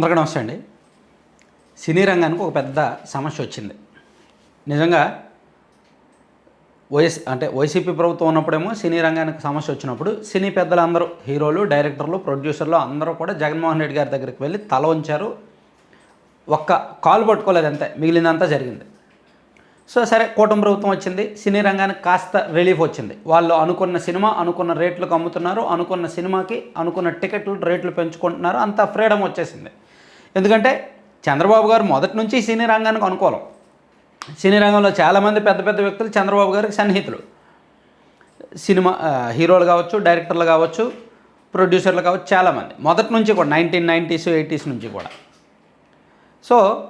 అందరికీ నమస్తే అండి. సినీ రంగానికి ఒక పెద్ద సమస్య వచ్చింది. నిజంగా వైఎస్ అంటే వైసీపీ ప్రభుత్వం ఉన్నప్పుడేమో సినీ రంగానికి సమస్య వచ్చినప్పుడు సినీ పెద్దలందరూ హీరోలు డైరెక్టర్లు ప్రొడ్యూసర్లు అందరూ కూడా జగన్మోహన్ రెడ్డి గారి దగ్గరికి వెళ్ళి తల ఉంచారు ఒక్క కాలు పట్టుకోలేదు అంతే మిగిలిందంతా జరిగింది. సో సరే కూటమి ప్రభుత్వం వచ్చింది సినీ రంగానికి కాస్త రిలీఫ్ వచ్చింది. వాళ్ళు అనుకున్న సినిమా అనుకున్న రేట్లకు అమ్ముతున్నారు అనుకున్న సినిమాకి అనుకున్న టికెట్లు రేట్లు పెంచుకుంటున్నారు అంత ఫ్రీడమ్ వచ్చేసింది. ఎందుకంటే చంద్రబాబు గారు మొదటి నుంచి సినీ రంగానికి అనుకూలం. సినీ రంగంలో చాలామంది పెద్ద పెద్ద వ్యక్తులు చంద్రబాబు గారికి సన్నిహితులు. సినిమా హీరోలు కావచ్చు డైరెక్టర్లు కావచ్చు ప్రొడ్యూసర్లు కావచ్చు చాలామంది మొదటి నుంచి కూడా నైన్టీన్ నైంటీస్ ఎయిటీస్ నుంచి కూడా. సో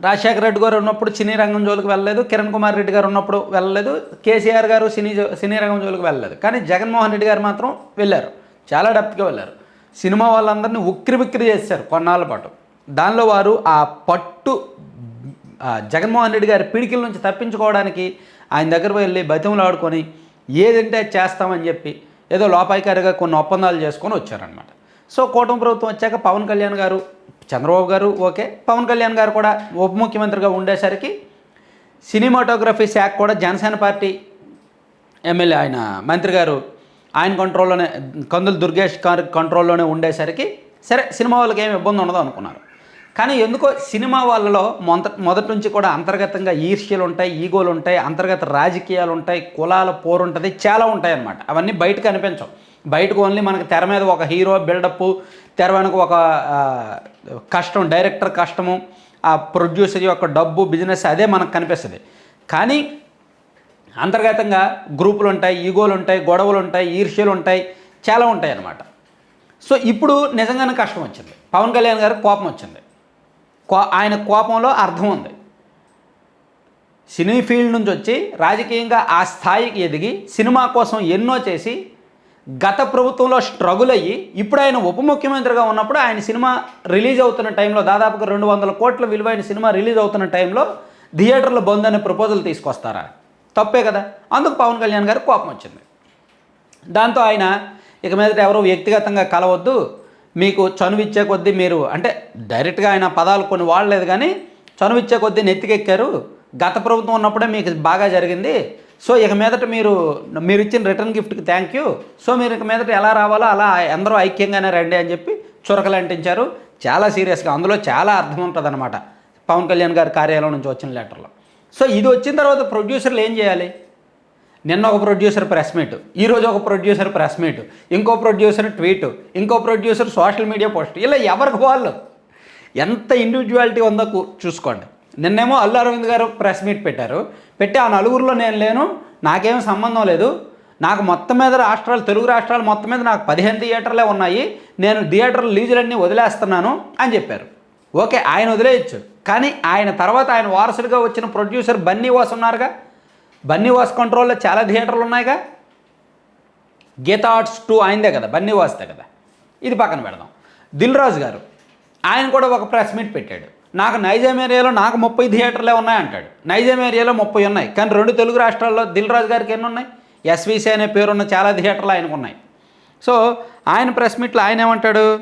రాజశేఖర రెడ్డి గారు ఉన్నప్పుడు సినీ రంగం జోలికి వెళ్ళలేదు కిరణ్ కుమార్ రెడ్డి గారు ఉన్నప్పుడు వెళ్ళలేదు కేసీఆర్ గారు సినీ జో- సినీ రంగం జోలికి వెళ్ళలేదు. కానీ జగన్మోహన్ రెడ్డి గారు మాత్రం వెళ్ళారు. చాలా డెప్త్గా వెళ్ళారు. సినిమా వాళ్ళందరినీ ఉక్కిరి బిక్కిరి చేశారు కొన్నాళ్ళ పాటు. దానిలో వారు ఆ పట్టు జగన్మోహన్ రెడ్డి గారి పిడికిల నుంచి తప్పించుకోవడానికి ఆయన దగ్గర వెళ్ళి బతిమలు ఆడుకొని ఏదంటే చేస్తామని చెప్పి ఏదో లోపాయికారిగా కొన్ని ఒప్పందాలు చేసుకొని వచ్చారనమాట సో కూటమి ప్రభుత్వం వచ్చాక పవన్ కళ్యాణ్ గారు చంద్రబాబు గారు ఓకే పవన్ కళ్యాణ్ గారు కూడా ఉప ముఖ్యమంత్రిగా ఉండేసరికి సినిమాటోగ్రఫీ శాఖ కూడా జనసేన పార్టీ ఎమ్మెల్యే ఆయన మంత్రి గారు ఆయన కంట్రోల్లోనే కందులు దుర్గేష్ గారి కంట్రోల్లోనే ఉండేసరికి సరే సినిమా వాళ్ళకి ఏమి ఇబ్బంది ఉండదు అనుకున్నారు. కానీ ఎందుకో సినిమా వాళ్ళలో మొంత మొదటి నుంచి కూడా అంతర్గతంగా ఈర్ష్యలు ఉంటాయి ఈగోలు ఉంటాయి అంతర్గత రాజకీయాలు ఉంటాయి కులాల పోరు ఉంటుంది చాలా ఉంటాయి అన్నమాట. అవన్నీ బయటకు కనిపించవు బయటకు ఓన్లీ మనకి తెర మీద ఒక హీరో బిల్డప్ తెర వెనక ఒక కష్టం డైరెక్టర్ కష్టము ఆ ప్రొడ్యూసర్ యొక్క డబ్బు బిజినెస్ అదే మనకు కనిపిస్తుంది. కానీ అంతర్గతంగా గ్రూపులు ఉంటాయి ఈగోలు ఉంటాయి గొడవలు ఉంటాయి ఈర్ష్యలు ఉంటాయి చాలా ఉంటాయి అన్నమాట సో ఇప్పుడు నిజంగానే కష్టం వచ్చింది పవన్ కళ్యాణ్ గారికి కోపం వచ్చింది కో ఆయన కోపంలో అర్థం ఉంది. సినీ ఫీల్డ్ నుంచి వచ్చి రాజకీయంగా ఆ స్థాయికి ఎదిగి సినిమా కోసం ఎన్నో చేసి గత ప్రభుత్వంలో స్ట్రగుల్ అయ్యి ఇప్పుడు ఆయన ఉప ముఖ్యమంత్రిగా ఉన్నప్పుడు ఆయన సినిమా రిలీజ్ అవుతున్న టైంలో దాదాపుగా రెండు వందల కోట్ల విలువైన సినిమా రిలీజ్ అవుతున్న టైంలో థియేటర్లు బంద్ అనే ప్రపోజల్ తీసుకొస్తారా? తప్పే కదా? అందుకు పవన్ కళ్యాణ్ గారికి కోపం వచ్చింది. దాంతో ఆయన ఇక మీదట ఎవరో వ్యక్తిగతంగా కలవద్దు మీకు చనువిచ్చే కొద్దీ మీరు అంటే డైరెక్ట్గా ఆయన పదాలు కొన్ని వాడలేదు కానీ చనువిచ్చే కొద్దీ నెత్తికెక్కారు. గత ప్రభుత్వం ఉన్నప్పుడే మీకు బాగా జరిగింది. సో ఇక మీదట మీరు మీరు ఇచ్చిన రిటర్న్ గిఫ్ట్కి థ్యాంక్ యూ సో మీరు ఇక మీదట ఎలా రావాలో అలా అందరూ ఐక్యంగానే రండి అని చెప్పి చురకలు అంటించారు చాలా సీరియస్గా అందులో చాలా అర్థం ఉంటుంది అనమాట పవన్ కళ్యాణ్ గారి కార్యాలయం నుంచి వచ్చిన లెటర్లో సో ఇది వచ్చిన తర్వాత ప్రొడ్యూసర్లు ఏం చేయాలి? నిన్న ఒక ప్రొడ్యూసర్ ప్రెస్ మీట్ ఈరోజు ఒక ప్రొడ్యూసర్ ప్రెస్ మీట్ ఇంకో ప్రొడ్యూసర్ ట్వీట్ ఇంకో ప్రొడ్యూసర్ సోషల్ మీడియా పోస్ట్ ఇలా ఎవరికి వాళ్ళు? ఎంత ఇండివిజువాలిటీ ఉందో చూసుకోండి. నిన్నేమో అల్లు అరవింద్ గారు ప్రెస్ మీట్ పెట్టారు. పెట్టి ఆ నలుగురిలో నేను లేను నాకేం సంబంధం లేదు. నాకు మొత్తం మీద రాష్ట్రాలు తెలుగు రాష్ట్రాలు మొత్తం మీద నాకు పదిహేను థియేటర్లే ఉన్నాయి. నేను థియేటర్లు లీజులన్నీ వదిలేస్తున్నాను అని చెప్పారు. ఓకే ఆయన వదిలేయచ్చు. కానీ ఆయన తర్వాత ఆయన వారసుడిగా వచ్చిన ప్రొడ్యూసర్ బన్నీ వాస్ ఉన్నారుగా? బన్నీ వాస్ కంట్రోల్లో చాలా థియేటర్లు ఉన్నాయిగా? గీతా ఆర్ట్స్ టూ ఆయనదే కదా బన్నీ వాస్దే కదా. ఇది పక్కన పెడదాం. దిల్ రాజు గారు ఆయన కూడా ఒక ప్రెస్ మీట్ పెట్టాడు. నాకు నైజాం ఏరియాలో నాకు ముప్పై థియేటర్లే ఉన్నాయి అంటాడు నైజాం ఏరియాలో ముప్పై ఉన్నాయి. కానీ రెండు తెలుగు రాష్ట్రాల్లో దిల్ రాజు గారికి ఎన్ని ఉన్నాయి? ఎస్వీసీ అనే పేరున్న చాలా థియేటర్లు ఆయనకు ఉన్నాయి. సో ఆయన ప్రెస్ మీట్లో ఆయన ఏమంటాడు?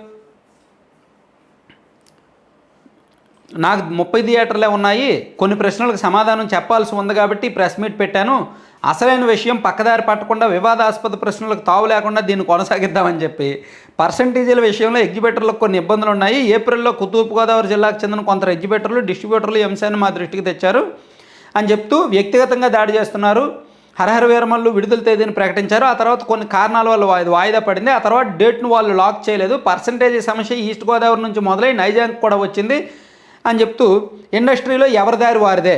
నాకు ముప్పై థియేటర్లే ఉన్నాయి. కొన్ని ప్రశ్నలకు సమాధానం చెప్పాల్సి ఉంది కాబట్టి ప్రెస్ మీట్ పెట్టాను. అసలైన విషయం పక్కదారి పట్టకుండా వివాదాస్పద ప్రశ్నలకు తావు లేకుండా దీన్ని కొనసాగిద్దామని చెప్పి. పర్సంటేజీల విషయంలో ఎగ్జిబిటర్లకు కొన్ని ఇబ్బందులు ఉన్నాయి. ఏప్రిల్లో తూర్పుగోదావరి జిల్లాకు చెందిన కొంత ఎగ్జిబిటర్లు డిస్ట్రిబ్యూటర్లు ఈ అంశాన్ని మా దృష్టికి తెచ్చారు అని చెప్తూ వ్యక్తిగతంగా దాడి చేస్తున్నారు. హరహర వీరమల్లు విడుదల తేదీని ప్రకటించారు. ఆ తర్వాత కొన్ని కారణాల వల్ల ఇది వాయిదా పడింది. ఆ తర్వాత డేట్ను వాళ్ళు లాక్ చేయలేదు. పర్సంటేజ్ సమస్య ఈస్ట్ గోదావరి నుంచి మొదలై నైజాంక్ కూడా వచ్చింది. అని చెప్తూ ఇండస్ట్రీలో ఎవరి దారి వారిదే.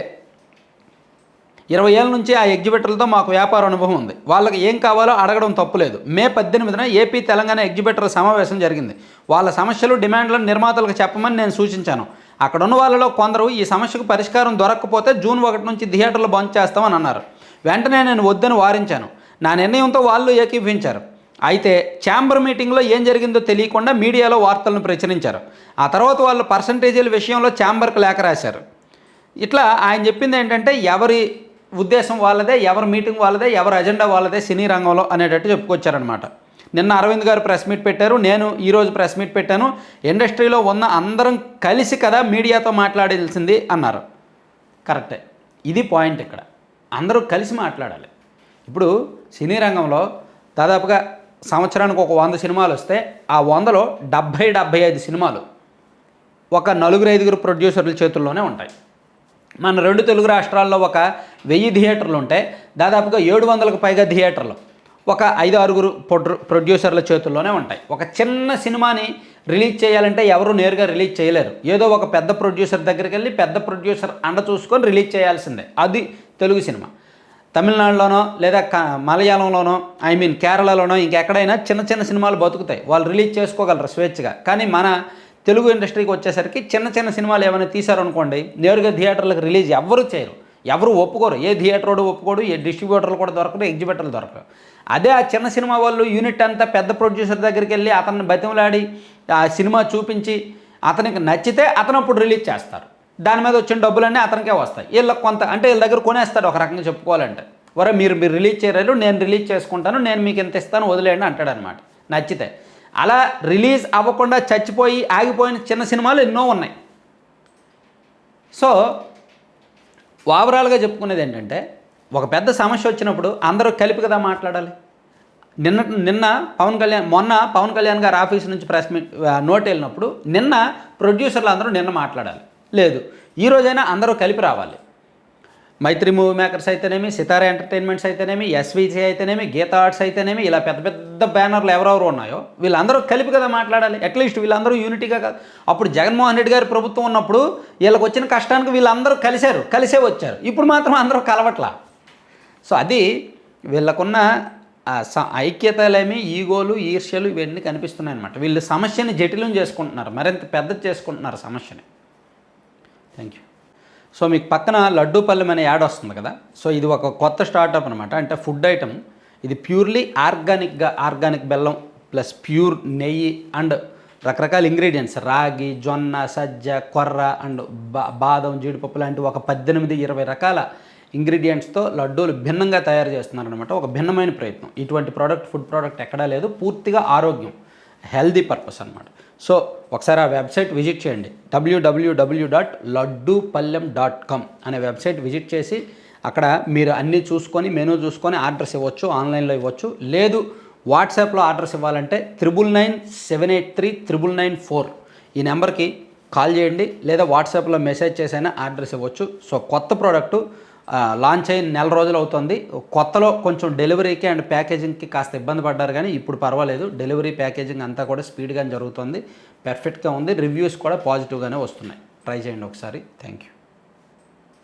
ఇరవై ఏళ్ళ నుంచి ఆ ఎగ్జిబిటర్లతో మాకు వ్యాపార అనుభవం ఉంది. వాళ్ళకి ఏం కావాలో అడగడం తప్పులేదు మే పద్దెనిమిదిన ఏపీ తెలంగాణ ఎగ్జిబిటర్ సమావేశం జరిగింది. వాళ్ళ సమస్యలు డిమాండ్లను నిర్మాతలకు చెప్పమని నేను సూచించాను. అక్కడున్న వాళ్ళలో కొందరు ఈ సమస్యకు పరిష్కారం దొరకకపోతే జూన్ ఒకటి నుంచి థియేటర్లు బంద్ చేస్తామని అన్నారు. వెంటనే నేను వద్దని వారించాను. నా నిర్ణయంతో వాళ్ళు ఏకీభించారు అయితే ఛాంబర్ మీటింగ్లో ఏం జరిగిందో తెలియకుండా మీడియాలో వార్తలను ప్రచురించారు. ఆ తర్వాత వాళ్ళు పర్సంటేజీల విషయంలో ఛాంబర్కు లేఖ రాశారు. ఇట్లా ఆయన చెప్పింది ఏంటంటే ఎవరి ఉద్దేశం వాళ్ళదే ఎవరి మీటింగ్ వాళ్ళదే ఎవరి అజెండా వాళ్ళదే సినీ రంగంలో అనేటట్టు చెప్పుకొచ్చారనమాట నిన్న అరవింద్ గారు ప్రెస్ మీట్ పెట్టారు నేను ఈరోజు ప్రెస్ మీట్ పెట్టాను ఇండస్ట్రీలో ఉన్న అందరం కలిసి కదా మీడియాతో మాట్లాడాల్సింది అన్నారు. కరెక్టే. ఇది పాయింట్ ఇక్కడ. అందరూ కలిసి మాట్లాడాలి. ఇప్పుడు సినీ రంగంలో దాదాపుగా సంవత్సరానికి ఒక వంద సినిమాలు వస్తే ఆ వందలో డెబ్భై డెబ్భై ఐదు సినిమాలు ఒక నలుగురు ఐదుగురు ప్రొడ్యూసర్ల చేతుల్లోనే ఉంటాయి. మన రెండు తెలుగు రాష్ట్రాల్లో ఒక వెయ్యి థియేటర్లు ఉంటే దాదాపుగా ఏడు వందలకు పైగా థియేటర్లు ఒక ఐదు ఆరుగురు ప్రొడ్యూసర్ల చేతుల్లోనే ఉంటాయి. ఒక చిన్న సినిమాని రిలీజ్ చేయాలంటే ఎవరు నేరుగా రిలీజ్ చేయలేరు. ఏదో ఒక పెద్ద ప్రొడ్యూసర్ దగ్గరికి వెళ్ళి పెద్ద ప్రొడ్యూసర్ అండ చూసుకొని రిలీజ్ చేయాల్సిందే. అది తెలుగు సినిమా. తమిళనాడులోనో లేదా మలయాళంలోనో ఐ మీన్ కేరళలోనో ఇంకెక్కడైనా చిన్న చిన్న సినిమాలు బతుకుతాయి. వాళ్ళు రిలీజ్ చేసుకోగలరు స్వేచ్ఛగా. కానీ మన తెలుగు ఇండస్ట్రీకి వచ్చేసరికి చిన్న చిన్న సినిమాలు ఏమైనా తీశారనుకోండి నేరుగా థియేటర్లకు రిలీజ్ ఎవరు చేయరు. ఎవరు ఒప్పుకోరు. ఏ థియేటర్ ఒప్పుకోడు ఏ డిస్ట్రిబ్యూటర్లు కూడా దొరకరు ఎగ్జిబిటర్లు దొరకరు. అదే ఆ చిన్న సినిమా వాళ్ళు యూనిట్ అంతా పెద్ద ప్రొడ్యూసర్ దగ్గరికి వెళ్ళి అతన్ని బతిమలాడి ఆ సినిమా చూపించి అతనికి నచ్చితే అతను అప్పుడు రిలీజ్ చేస్తారు. దాని మీద వచ్చిన డబ్బులన్నీ అతనికే వస్తాయి. వీళ్ళకి కొంత అంటే వీళ్ళ దగ్గర కొనేస్తాడు ఒక రకంగా చెప్పుకోవాలంటే. వరే మీరు మీరు రిలీజ్ చేయలేరు నేను రిలీజ్ చేసుకుంటాను నేను మీకు ఇంత ఇస్తాను వదిలేయండి అంటాడు అనమాట నచ్చితే. అలా రిలీజ్ అవ్వకుండా చచ్చిపోయి ఆగిపోయిన చిన్న సినిమాలు ఎన్నో ఉన్నాయి. సో ఓవరాల్గా చెప్పుకునేది ఏంటంటే ఒక పెద్ద సమస్య వచ్చినప్పుడు అందరూ కలిపి కదా మాట్లాడాలి. నిన్న నిన్న పవన్ కళ్యాణ్ మొన్న పవన్ కళ్యాణ్ గారు ఆఫీస్ నుంచి ప్రెస్ మీట్ నోట్ వెళ్ళినప్పుడు నిన్న ప్రొడ్యూసర్లు అందరూ నిన్న మాట్లాడాలి. లేదు. ఈ రోజైనా అందరూ కలిపి రావాలి. మైత్రి మూవీ మేకర్స్ అయితేనేమి సితార ఎంటర్టైన్మెంట్స్ అయితేనేమి ఎస్విసి అయితేనేమి గీత ఆర్ట్స్ అయితేనేమి ఇలా పెద్ద పెద్ద బ్యానర్లు ఎవరెవరు ఉన్నాయో వీళ్ళందరూ కలిపి కదా మాట్లాడాలి. అట్లీస్ట్ వీళ్ళందరూ యూనిటీగా కాదు అప్పుడు జగన్మోహన్ రెడ్డి గారి ప్రభుత్వం ఉన్నప్పుడు వీళ్ళకి వచ్చిన కష్టానికి వీళ్ళందరూ కలిశారు కలిసే వచ్చారు. ఇప్పుడు మాత్రం అందరూ కలవట్లా. సో అది వీళ్ళకున్న స- ఐక్యతలేమి ఈగోలు ఈర్ష్యలు ఇవన్నీ కనిపిస్తున్నాయి అనమాట వీళ్ళు సమస్యని జటిలం చేసుకుంటున్నారు. మరింత పెద్ద చేసుకుంటున్నారు సమస్యని. థ్యాంక్ యూ సో మీకు పక్కన లడ్డూపల్లెం అనే యాడ్ వస్తుంది కదా? సో ఇది ఒక కొత్త స్టార్టప్ అనమాట అంటే ఫుడ్ ఐటమ్. ఇది ప్యూర్లీ ఆర్గానిక్గా ఆర్గానిక్ బెల్లం ప్లస్ ప్యూర్ నెయ్యి అండ్ రకరకాల ఇంగ్రీడియంట్స్. రాగి జొన్న సజ్జ కొర్ర అండ్ బా బాదం జీడిపప్పు లాంటి ఒక పద్దెనిమిది ఇరవై రకాల ఇంగ్రీడియంట్స్తో లడ్డూలు భిన్నంగా తయారు చేస్తున్నారనమాట ఒక భిన్నమైన ప్రయత్నం. ఇటువంటి ప్రోడక్ట్ ఫుడ్ ప్రోడక్ట్ ఎక్కడా లేదు. పూర్తిగా ఆరోగ్యం. హెల్దీ పర్పస్ అనమాట సో ఒకసారి ఆ వెబ్సైట్ విజిట్ చేయండి. WWW dot Laddupallem dot com అనే వెబ్సైట్ విజిట్ చేసి అక్కడ మీరు అన్నీ చూసుకొని మెనూ చూసుకొని ఆర్డర్స్ ఇవ్వచ్చు ఆన్లైన్లో ఇవ్వచ్చు. లేదు వాట్సాప్లో ఆర్డర్స్ ఇవ్వాలంటే triple nine seven eight three triple nine four ఈ నెంబర్కి కాల్ చేయండి లేదా వాట్సాప్లో మెసేజ్ చేసైనా ఆర్డర్స్ ఇవ్వచ్చు. సో కొత్త ప్రోడక్టు లాంచ్ అయిన నెల రోజులు అవుతుంది. కొత్తలో కొంచెం డెలివరీకి అండ్ ప్యాకేజింగ్కి కాస్త ఇబ్బంది పడ్డారు కానీ ఇప్పుడు పర్వాలేదు. డెలివరీ ప్యాకేజింగ్ అంతా కూడా స్పీడ్గానే జరుగుతుంది. పెర్ఫెక్ట్గా ఉంది. రివ్యూస్ కూడా పాజిటివ్గానే వస్తున్నాయి. ట్రై చేయండి ఒకసారి. Thank you